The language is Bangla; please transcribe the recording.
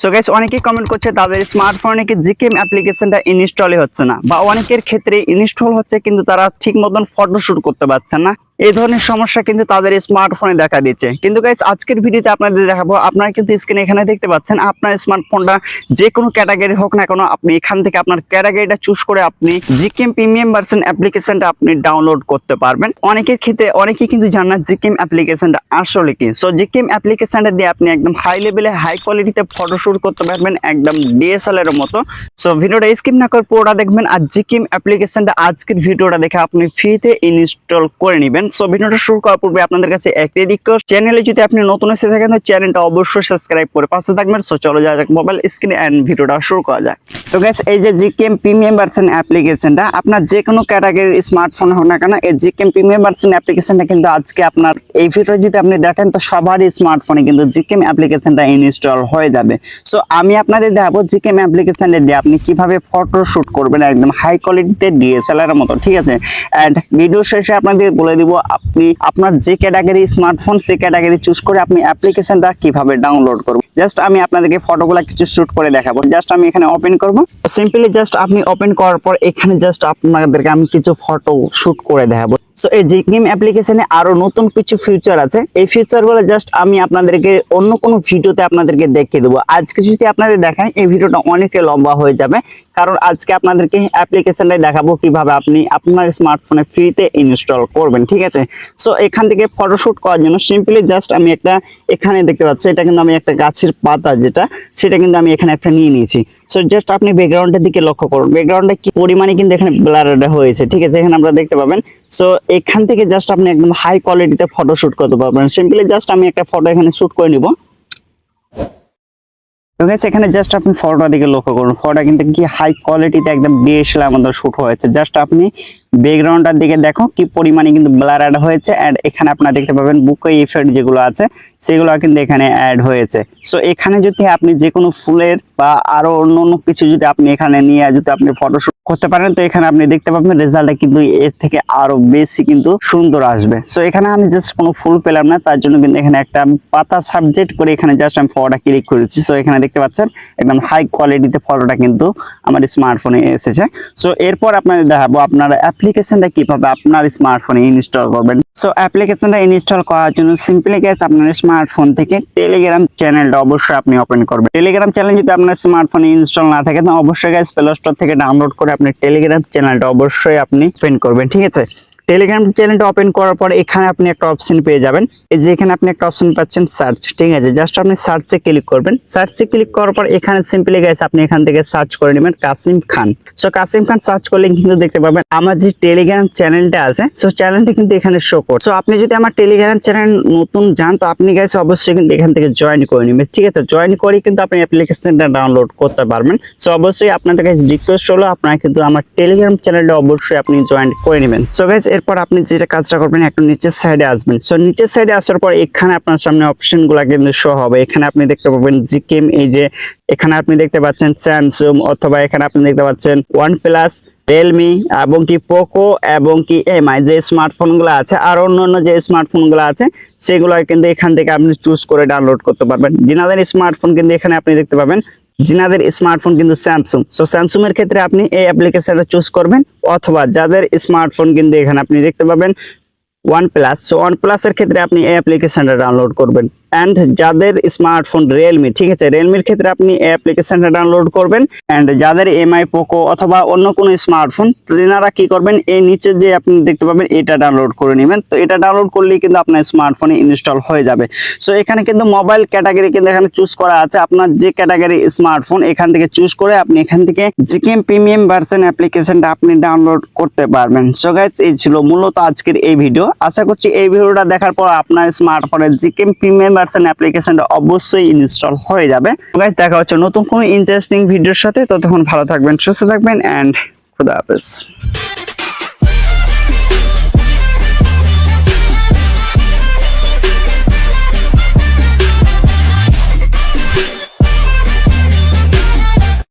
সো গাইস অনেকেই কমেন্ট করছে তাদের স্মার্টফোনে কি জিকেম অ্যাপ্লিকেশনটা ইনস্টলই হচ্ছে না, বা অনেকের ক্ষেত্রে ইনস্টল হচ্ছে কিন্তু তারা ঠিক মতন ফটো শুট করতে পারছে না। এই ধরনের সমস্যা কিন্তু তাদের স্মার্টফোনে দেখা দিচ্ছে। কিন্তু গাইস আজকের ভিডিওতে আপনাদের দেখাবো, আপনারা কিন্তু স্ক্রিনে এখানে দেখতে পাচ্ছেন, আপনার স্মার্টফোনটা যে কোনো ক্যাটাগরি হোক না কেন, আপনি এখান থেকে আপনার ক্যাটাগরিটা চুজ করে আপনি জিকেম প্রিমিয়াম ভার্সন অ্যাপ্লিকেশনটা আপনি ডাউনলোড করতে পারবেন। অনেকের ক্ষেত্রে, অনেকেই কিন্তু জানেন না জিকেম অ্যাপ্লিকেশনটা আসলে কি। সো জিকেম অ্যাপ্লিকেশনটা দিয়ে আপনি একদম হাই লেভেলে হাই কোয়ালিটিতে ফটোশুট করতে পারবেন, একদম ডিএসএলআর এর মতো। সো ভিডিওটা স্কিপ না করে পুরোটা দেখবেন, আর জিকেম অ্যাপ্লিকেশনটা আজকের ভিডিওটা দেখে আপনি ফ্রিতে ইনস্টল করে নেবেন। সো ভিডিওটা শুরু করার পূর্বে আপনাদের কাছে একটি রিকোয়েস্ট চ্যানেলে যদি আপনি নতুন এসে থাকেন তাহলে চ্যানেলটা অবশ্যই সাবস্ক্রাইব করে পাশে থাকবেন। সো চলো যাওয়া যাক মোবাইল স্ক্রিন এন্ড ভিডিওটা শুরু করা যাক। তো গ্যাস এই যে জিকেম প্রিমিয়াম ভার্সন অ্যাপ্লিকেশনটা আপনার যে কোনো ক্যাটাগরির স্মার্টফোন হোক না কেন, এই জিকেম প্রিমিয়াম ভার্সন অ্যাপ্লিকেশনটা কিন্তু আজকে আপনার, এই ভিডিও যদি আপনি দেখেন, তো সবারই স্মার্টফোনে কিন্তু জিকেম অ্যাপ্লিকেশনটা ইনস্টল হয়ে যাবে। সো আমি আপনাদের দেখাবো জিকেম অ্যাপ্লিকেশনটা দিয়ে আপনি কীভাবে ফটো শুট করবেন একদম হাই কোয়ালিটিতে ডিএসএলআর মতো, ঠিক আছে? এন্ড ভিডিও শেষে আপনাদের বলে দিব, আপনি, আপনার যে ক্যাটাগরি স্মার্টফোন সেই ক্যাটাগরি চুজ করে আপনি অ্যাপ্লিকেশনটা কীভাবে ডাউনলোড করবেন। জাস্ট আমি আপনাদেরকে ফটোগুলো কিছু শুট করে দেখাবো। জাস্ট আমি এখানে ওপেন করব। সিম্পলি জাস্ট আপনি ওপেন করার পর এখানে জাস্ট আপনাদেরকে আমি কিছু ফটো শুট করে দেখাবো। সো এই জিকিম অ্যাপ্লিকেশনে আরও নতুন কিছু ফিচার আছে, এই ফিচারগুলো জাস্ট আমি আপনাদেরকে অন্য কোনো ভিডিওতে আপনাদেরকে দেখিয়ে দেবো। আজকে যদি আপনাদের দেখাই, এই ভিডিওটা অনেকটা লম্বা হয়ে যাবে। কারণ আজকে আপনাদেরকে অ্যাপ্লিকেশনটাই দেখাবো কীভাবে আপনি আপনার স্মার্টফোনে ফ্রিতে ইনস্টল করবেন, ঠিক আছে? সো এখান থেকে ফটোশুট করার জন্য সিম্পলি জাস্ট আমি একটা এখানে দেখতে পাচ্ছি, এটা কিন্তু আমি একটা গাছের পাতা যেটা, সেটা কিন্তু আমি এখানে একটা নিয়ে নিয়েছি। সো জাস্ট আপনি ব্যাকগ্রাউন্ডের দিকে লক্ষ্য করুন। ব্যাকগ্রাউন্ডে কি পরিমাণে কিন্তু এখানে ব্লার হয়েছে, ঠিক আছে? এখানে আপনারা দেখতে পাবেন সো এখান থেকে জাস্ট আপনি একদম হাই কোয়ালিটিতে ফটো শ্যুট করতে পারবেন। সিম্পলি জাস্ট আমি একটা ফটো এখানে শুট করে নিব। এখানে জাস্ট আপনি ফটোটা দিকে লক্ষ্য করুন। ফটোটা কিন্তু কি হাই কোয়ালিটিতে একদম ডিএসএলআর আমাদের শুট হয়েছে। জাস্ট আপনি ব্যাকগ্রাউন্ডটার দিকে দেখো কি পরিমাণে কিন্তু ব্লার অ্যাড হয়েছে। অ্যাড এখানে আপনারা দেখতে পাবেন বুকে ইফেক্ট যেগুলো আছে, সেগুলো কিন্তু এখানে অ্যাড হয়েছে। সো এখানে যদি আপনি যে কোনো ফুলের বা আরও অন্য অন্য কিছু যদি আপনি এখানে নিয়ে যদি আপনি ফটোশুট করতে পারেন। তো এখানে আপনি দেখতে পাবেন রেজাল্টটা কিন্তু এর থেকে আরও বেশি কিন্তু সুন্দর আসবে। সো এখানে আমি জাস্ট কোনো ফুল পেলাম না, তার জন্য কিন্তু এখানে একটা পাতা সাবজেক্ট করে এখানে জাস্ট আমি ফটোটা ক্লিক করেছি। সো এখানে দেখতে পাচ্ছেন একদম হাই কোয়ালিটিতে ফটোটা কিন্তু আমার স্মার্টফোনে এসেছে। সো এরপর আপনাদের দেখাবো আপনার অ্যাপ্লিকেশনটা কীভাবে আপনার স্মার্টফোনে ইনস্টল করবেন। সো অ্যাপ্লিকেশনটা ইনস্টল করার জন্য সিম্পলি গ্যাস আপনার স্মার্টফোন থেকে টেলিগ্রাম চ্যানেলটা অবশ্যই আপনি ওপেন করবেন। টেলিগ্রাম চ্যানেল যদি আপনার স্মার্টফোনে ইনস্টল না থাকে তো অবশ্যই গ্যাস প্লে স্টোর থেকে ডাউনলোড করে আপনি টেলিগ্রাম চ্যানেলটা অবশ্যই আপনি ওপেন করবেন, ঠিক আছে? টেলিগ্রাম চ্যানেলটা ওপেন করার পর এখানে আপনি একটা অপশন পেয়ে যাবেন। এই যে এখানে আপনি একটা অপশন পাচ্ছেন সার্চ ঠিক আছে? জাস্ট আপনি সার্চে ক্লিক করবেন। সার্চে ক্লিক করার পর এখানে সিম্পলি গাইস আপনি এখান থেকে সার্চ করে নেবেন কাসিম খান সো কাসিম খান সার্চ করলে কিন্তু দেখতে পাবেন আমার যে টেলিগ্রাম চ্যানেলটা আছে সো চ্যানেলটা কিন্তু এখানে শো করছে। সো আপনি যদি আমার টেলিগ্রাম চ্যানেল নতুন যান, তো আপনি গাইস অবশ্যই কিন্তু এখান থেকে জয়েন করে নেবেন, ঠিক আছে? জয়েন করে কিন্তু আপনি অ্যাপ্লিকেশনটা ডাউনলোড করতে পারবেন। সো অবশ্যই আপনাদের কাছে রিকোয়েস্ট হলো, আপনারা কিন্তু আমার টেলিগ্রাম চ্যানেলটা অবশ্যই আপনি জয়েন করে নেবেন। সো গাইস এরপর আপনি যেটা কাজটা করবেন, একটু নিচের সাইডে আসবেন। সো নিচের সাইডে আসার পর এখানে আপনার সামনে অপশনগুলা কিন্তু শো হবে। এখানে আপনি দেখতে পাবেন জিকেম, এই যে এখানে আপনি দেখতে পাচ্ছেন স্যামসুং অথবা এখানে আপনি দেখতে পাচ্ছেন ওয়ান প্লাস রিয়েলমি এবং কি পোকো এবং কি এমআই যে স্মার্টফোনগুলো আছে আর অন্য অন্য যে স্মার্টফোনগুলো আছে সেগুলো কিন্তু এখান থেকে আপনি চুজ করে ডাউনলোড করতে পারবেন। জিনাদের স্মার্টফোন কিন্তু এখানে আপনি দেখতে পাবেন জিনাদের স্মার্টফোন কিন্তু স্যামসুং। সো স্যামসুং এর ক্ষেত্রে আপনি এই অ্যাপ্লিকেশনটা চুজ করবেন, অথবা যাদের স্মার্টফোন কিন্তু এখানে আপনি দেখতে পাবেন ওয়ান প্লাস সো ওয়ান প্লাসের ক্ষেত্রে আপনি এই অ্যাপ্লিকেশনটা ডাউনলোড করবেন। অ্যান্ড যাদের স্মার্টফোন রিয়েলমি ঠিক আছে? রিয়েলমির ক্ষেত্রে আপনি অ্যাপ্লিকেশনটা ডাউনলোড করবেন। অ্যান্ড যাদের এমআই পোকো অথবা অন্য কোনো স্মার্টফোন তেনারা কি করবেন? এই নিচে যে আপনি দেখতে পাবেন, এটা ডাউনলোড করে নেবেন। তো এটা ডাউনলোড করলেই কিন্তু আপনার স্মার্টফোনে ইনস্টল হয়ে যাবে। সো এখানে কিন্তু মোবাইল ক্যাটাগরি কিন্তু এখানে চুজ করা আছে। আপনার যে ক্যাটাগরি স্মার্টফোন এখান থেকে চুজ করে আপনি এখান থেকে জিকেম প্রিমিয়াম ভার্সন অ্যাপ্লিকেশনটা আপনি ডাউনলোড করতে পারবেন। সো গাইস এই ছিল মূলত আজকের এই ভিডিও আশা করছি এই ভিডিওটা দেখার পর আপনার স্মার্টফোনে জিকেম প্রিমিয়াম ভার্সন অ্যাপ্লিকেশনটা অবশ্যই ইনস্টল হয়ে যাবে। দেখা হচ্ছে নতুন কোনো ইন্টারেস্টিং ভিডিওর সাথে। ততক্ষণ ভালো থাকবেন, সুস্থ থাকবেন এন্ড খুদা হাফেজ।